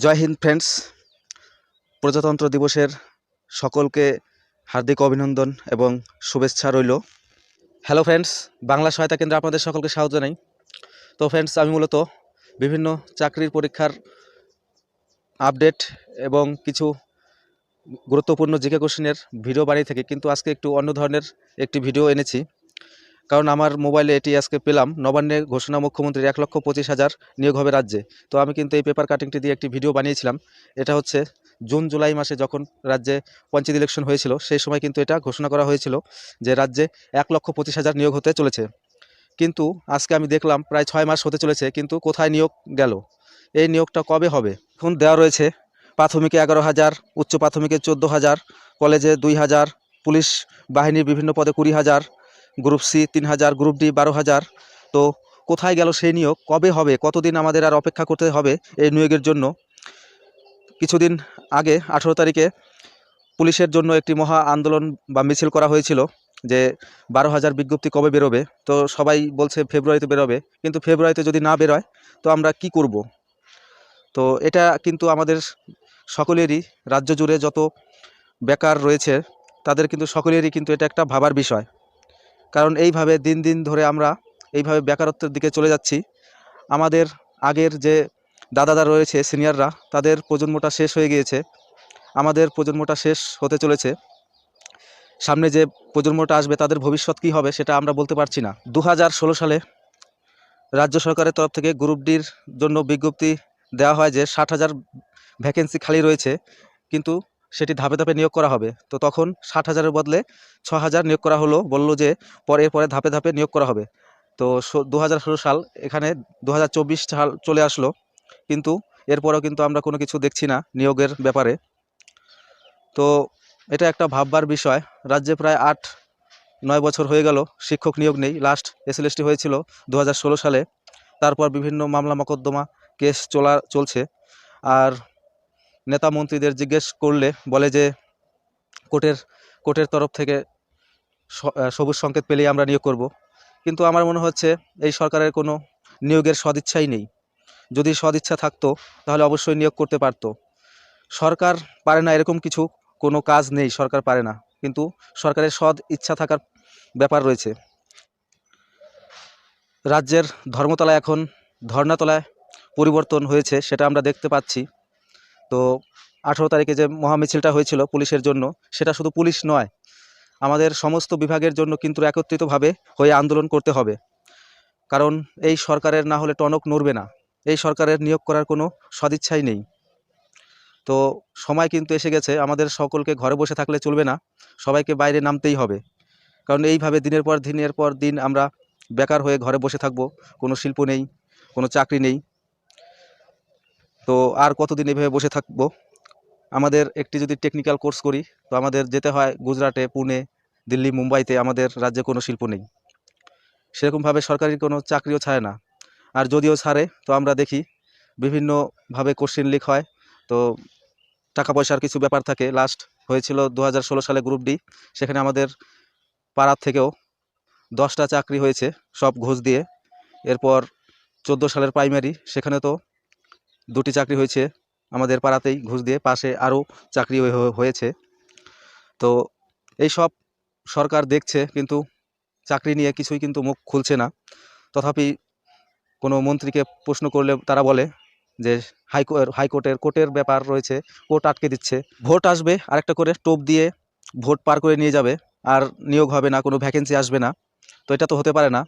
জয় Hind friends, প্রজাতন্ত্র দিবসের সকলকে হার্দিক অভিনন্দন এবং শুভেচ্ছা রইল। হ্যালো ফ্রেন্ডস বাংলা সহায়তা কেন্দ্রে আপনাদের সকলকে স্বাগত জানাই। তো ফ্রেন্ডস আমি মূলত বিভিন্ন চাকরির পরীক্ষার আপডেট এবং কিছু গুরুত্বপূর্ণ জিকে কোশ্চেনের ভিডিও বানিয়ে থাকি, কিন্তু আজকে একটু অন্য ধরনের একটি ভিডিও এনেছি। কারণ আমার মোবাইলে এটি আজকে পেলাম। নবান্নে ঘোষণা মুখ্যমন্ত্রীর এক লক্ষ পঁচিশ হাজার নিয়োগ হবে রাজ্যে। তো আমি কিন্তু এই পেপার কাটিংটি দিয়ে একটি ভিডিও বানিয়েছিলাম। এটা হচ্ছে জুন, জুলাই মাসে যখন রাজ্যে পঞ্চায়েত ইলেকশন হয়েছিল, সেই সময় কিন্তু এটা ঘোষণা করা হয়েছিল যে রাজ্যে এক লক্ষ পঁচিশ হাজার নিয়োগ হতে চলেছে। কিন্তু আজকে আমি দেখলাম প্রায় ছয় মাস হতে চলেছে, কিন্তু কোথায় নিয়োগ গেল? এই নিয়োগটা কবে হবে? এখন দেওয়া রয়েছে প্রাথমিকে এগারো হাজার, উচ্চ প্রাথমিকে চোদ্দ হাজার, কলেজে দুই হাজার, পুলিশ বাহিনীর বিভিন্ন পদে কুড়ি হাজার গ্রুপ সি তিন হাজার গ্রুপ ডি বারো হাজার তো কোথায় গেল সেই নিয়োগ? কবে হবে? কতদিন আমাদের আর অপেক্ষা করতে হবে এই নিয়োগের জন্য? কিছুদিন আগে, আঠেরো তারিখে পুলিশের জন্য একটি মহা আন্দোলন বা মিছিল করা হয়েছিল যে বারো হাজার বিজ্ঞপ্তি কবে বেরোবে? তো সবাই বলছে ফেব্রুয়ারিতে বেরোবে। কিন্তু ফেব্রুয়ারিতে যদি না বেরোয়, তো আমরা কি করব? তো এটা কিন্তু আমাদের সকলেরই, রাজ্য জুড়ে যত বেকার রয়েছে, তাদের কিন্তু সকলেরই কিন্তু এটা একটা ভাবার বিষয়। কারণ এইভাবে দিন দিন ধরে আমরা এইভাবে বেকারত্বের দিকে চলে যাচ্ছি। আমাদের আগের যে দাদাদা রয়েছে, সিনিয়ররা, তাদের প্রজন্মটা শেষ হয়ে গিয়েছে। আমাদের প্রজন্মটা শেষ হতে চলেছে। সামনে যে প্রজন্মটা আসবে, তাদের ভবিষ্যৎ কী হবে, সেটা আমরা বলতে পারছি না। দু হাজার ষোলো সালে রাজ্য সরকারের তরফ থেকে গ্রুপ ডির জন্য বিজ্ঞপ্তি দেওয়া হয় যে ষাট হাজার ভ্যাকেন্সি খালি রয়েছে। কিন্তু সেটি ধাপে ধাপে নিয়োগ করা হবে। তো তখন ষাট হাজারের বদলে ছ হাজার নিয়োগ করা হলো, বলল যে পরে পরে ধাপে ধাপে নিয়োগ করা হবে। তো দু হাজার ষোলো সাল, এখানে দু হাজার চব্বিশ সাল চলে আসলো। কিন্তু এরপরেও কিন্তু আমরা কোনো কিছু দেখছি না নিয়োগের ব্যাপারে। তো এটা একটা ভাববার বিষয়। রাজ্যে প্রায় আট, নয় বছর হয়ে গেল, শিক্ষক নিয়োগ নেই। লাস্ট এসএলএসটি হয়েছিল দু হাজার ষোলো সালে। তারপর বিভিন্ন মামলা মকদ্দমা কেস চলা চলছে আর নেতা মন্ত্রীদের জিজ্ঞেস করলে বলে যে, কোর্টের কোর্টের তরফ থেকে সবুজ সংকেত পেলেই আমরা নিয়োগ করব। কিন্তু আমার মনে হচ্ছে এই সরকারের কোনো নিয়োগের সদিচ্ছাই নেই। যদি সদিচ্ছা থাকতো, তাহলে অবশ্যই নিয়োগ করতে পারতো। সরকার পারে না এরকম কিছু, কোনো কাজ নেই, সরকার পারে না। কিন্তু সরকারের সদ ইচ্ছা থাকার ব্যাপার রয়েছে। রাজ্যের ধর্মতলায় এখন ধর্নাতলায় পরিবর্তন হয়েছে, সেটা আমরা দেখতে পাচ্ছি। তো আঠেরো তারিখে যে মহামিছিলটা হয়েছিল পুলিশের জন্য, সেটা শুধু পুলিশ নয়, আমাদের সমস্ত বিভাগের জন্য কিন্তু একত্রিতভাবে হয়ে আন্দোলন করতে হবে। কারণ এই সরকারের না হলে টনক নড়বে না, এই সরকারের নিয়োগ করার কোনো সদিচ্ছাই নেই। তো সময় কিন্তু এসে গেছে, আমাদের সকলকে ঘরে বসে থাকলে চলবে না, সবাইকে বাইরে নামতেই হবে। কারণ এইভাবে দিনের পর দিনের পর দিন আমরা বেকার হয়ে ঘরে বসে থাকব, কোনো শিল্প নেই, কোনো চাকরি নেই। তো আর কতদিন এভাবে বসে থাকব? আমাদের একটি যদি টেকনিক্যাল কোর্স করি, তো আমাদের যেতে হয় গুজরাটে, পুনে, দিল্লি, মুম্বাইতে, আমাদের রাজ্যে কোনো শিল্প নেই। সেরকমভাবে সরকারি কোনো চাকরিও ছাড়ে না। আর যদিও ছাড়ে, তো আমরা দেখি, বিভিন্নভাবে কোশ্চেন লিক হয়, তো টাকা পয়সার কিছু ব্যাপার থাকে। লাস্ট হয়েছিল দু হাজার ষোলো সালে গ্রুপ ডি সেখানে আমাদের পাড়ার থেকেও দশটা চাকরি হয়েছে সব ঘুষ দিয়ে। এরপর চোদ্দ সালের প্রাইমারি সেখানে তো দুটি চাকরি হয়েছে আমাদের পাড়াতেই ঘুষ দিয়ে, পাশে আরও চাকরি হয়ে- হয়ে- হয়েছে। তো এই সব সরকার দেখছে, কিন্তু চাকরি নিয়ে কিছুই কিন্তু মুখ খুলছে না। তথাপি কোনো মন্ত্রীকে প্রশ্ন করলে তারা বলে যে হাইকো হাইকোর্টের কোর্টের ব্যাপার রয়েছে, কোর্ট আটকে দিচ্ছে। ভোট আসবে, আরেকটা করে টোপ দিয়ে ভোট পার করে নিয়ে যাবে, আর নিয়োগ হবে না, কোনো ভ্যাকেন্সি আসবে না। তো এটা তো হতে পারে না।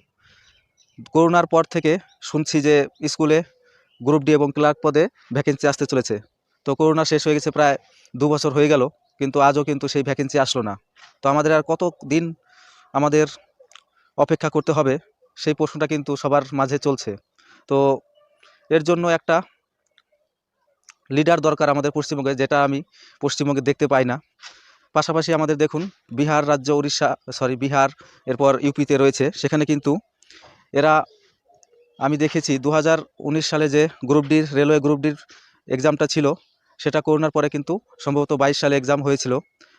করোনার পর থেকে শুনছি যে, স্কুলে গ্রুপ ডি এবং ক্লার্ক পদে ভ্যাকেন্সি আসতে চলেছে। তো করোনা শেষ হয়ে গেছে প্রায় দু বছর হয়ে গেল, কিন্তু আজও কিন্তু সেই ভ্যাকেন্সি আসলো না। তো আমাদের আর কত দিন আমাদের অপেক্ষা করতে হবে, সেই প্রশ্নটা কিন্তু সবার মাঝে চলছে। তো এর জন্য একটা লিডার দরকার আমাদের পশ্চিমবঙ্গে, যেটা আমি পশ্চিমবঙ্গে দেখতে পাই না। পাশাপাশি আমাদের দেখুন, বিহার রাজ্য, উড়িষ্যা সরি বিহার, এরপর ইউপিতে রয়েছে। সেখানে কিন্তু এরা আমি দেখেছি দু হাজার উনিশ সালে যে গ্রুপ ডির রেলওয়ে গ্রুপ ডির এক্সামটা ছিল, সেটা করোনার পরে কিন্তু সম্ভবত বাইশ সালে এক্সাম হয়েছিল।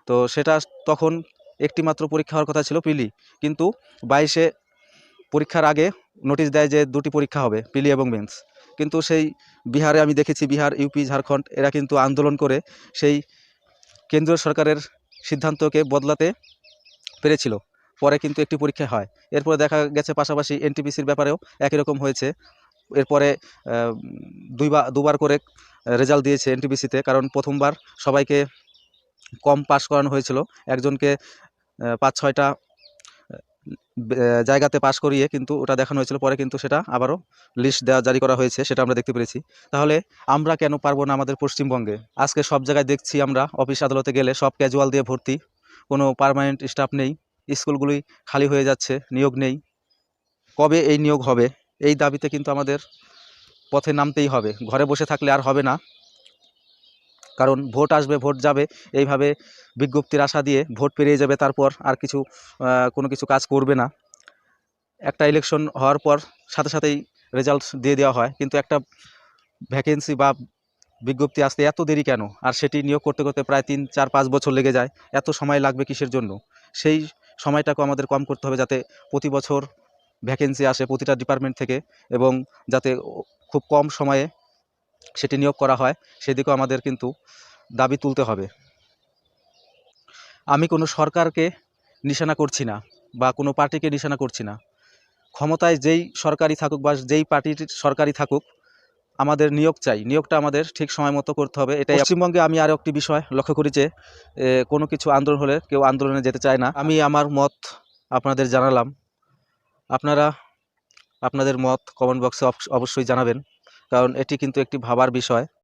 তো সেটা তখন একটি মাত্র পরীক্ষা হওয়ার কথা ছিল পিলি। কিন্তু বাইশে পরীক্ষার আগে নোটিশ দেয় যে দুটি পরীক্ষা হবে, পিলি এবং মেন্স। কিন্তু সেই বিহারে আমি দেখেছি, বিহার ইউপি ঝাড়খণ্ড, এরা কিন্তু আন্দোলন করে সেই কেন্দ্রীয় সরকারের সিদ্ধান্তকে বদলাতে পেরেছিল। পরে কিন্তু একটি পরীক্ষা হয়। এরপরে দেখা গেছে পাশাপাশি এনটিপিসির ব্যাপারেও একই রকম হয়েছে। এরপরে দুইবার দুবার করে রেজাল্ট দিয়েছে এনটিপিসিতে কারণ প্রথমবার সবাইকে কম পাস করানো হয়েছিল। একজনকে পাঁচ ছয়টা জায়গাতে পাস করিয়ে কিন্তু ওটা দেখানো হয়েছিল। পরে কিন্তু সেটা আবারও লিস্ট দেওয়া, জারি করা হয়েছে, সেটা আমরা দেখতে পেরেছি। তাহলে আমরা কেন পারব না আমাদের পশ্চিমবঙ্গে? আজকে সব জায়গায় দেখছি আমরা, অফিস আদালতে গেলে সব ক্যাজুয়াল দিয়ে ভর্তি, কোনো পার্মানেন্ট স্টাফ নেই। স্কুলগুলি খালি হয়ে যাচ্ছে, নিয়োগ নেই। কবে এই নিয়োগ হবে? এই দাবিতে কিন্তু আমাদের পথে নামতেই হবে। ঘরে বসে থাকলে আর হবে না। কারণ ভোট আসবে, ভোট যাবে, এইভাবে বিজ্ঞপ্তির আশা দিয়ে ভোট পেরিয়ে যাবে, তারপর আর কিছু কোনো কিছু কাজ করবে না। একটা ইলেকশন হওয়ার পর সাথে সাথেই রেজাল্ট দিয়ে দেওয়া হয়। কিন্তু একটা ভ্যাকেন্সি বা বিজ্ঞপ্তি আসতে এত দেরি কেন? আর সেটি নিয়োগ করতে করতে প্রায় তিন, চার, পাঁচ বছর লেগে যায়। এত সময় লাগবে কিসের জন্য? সেই সময়টাকে আমাদের কম করতে হবে যাতে প্রতি বছর ভ্যাকেন্সি আসে প্রতিটা ডিপার্টমেন্ট থেকে এবং যাতে খুব কম সময়ে সেটি নিয়োগ করা হয়, সেদিকেও আমাদের কিন্তু দাবি তুলতে হবে। আমি কোনো সরকারকে নিশানা করছি না বা কোনো পার্টিকে নিশানা করছি না। ক্ষমতায় যেই সরকারি থাকুক বা যেই পার্টির সরকারি থাকুক আমাদের নিয়োগ চাই। নিয়োগটা আমাদের ঠিক সময় মতো করতে হবে। এটাই পশ্চিমবঙ্গে আমি আরও একটি বিষয় লক্ষ্য করি যে কোনো কিছু আন্দোলন হলে কেউ আন্দোলনে যেতে চায় না। আমি আমার মত আপনাদের জানালাম। আপনারা আপনাদের মত কমেন্ট বক্সে অবশ্যই জানাবেন। কারণ এটি কিন্তু একটি ভাবার বিষয়।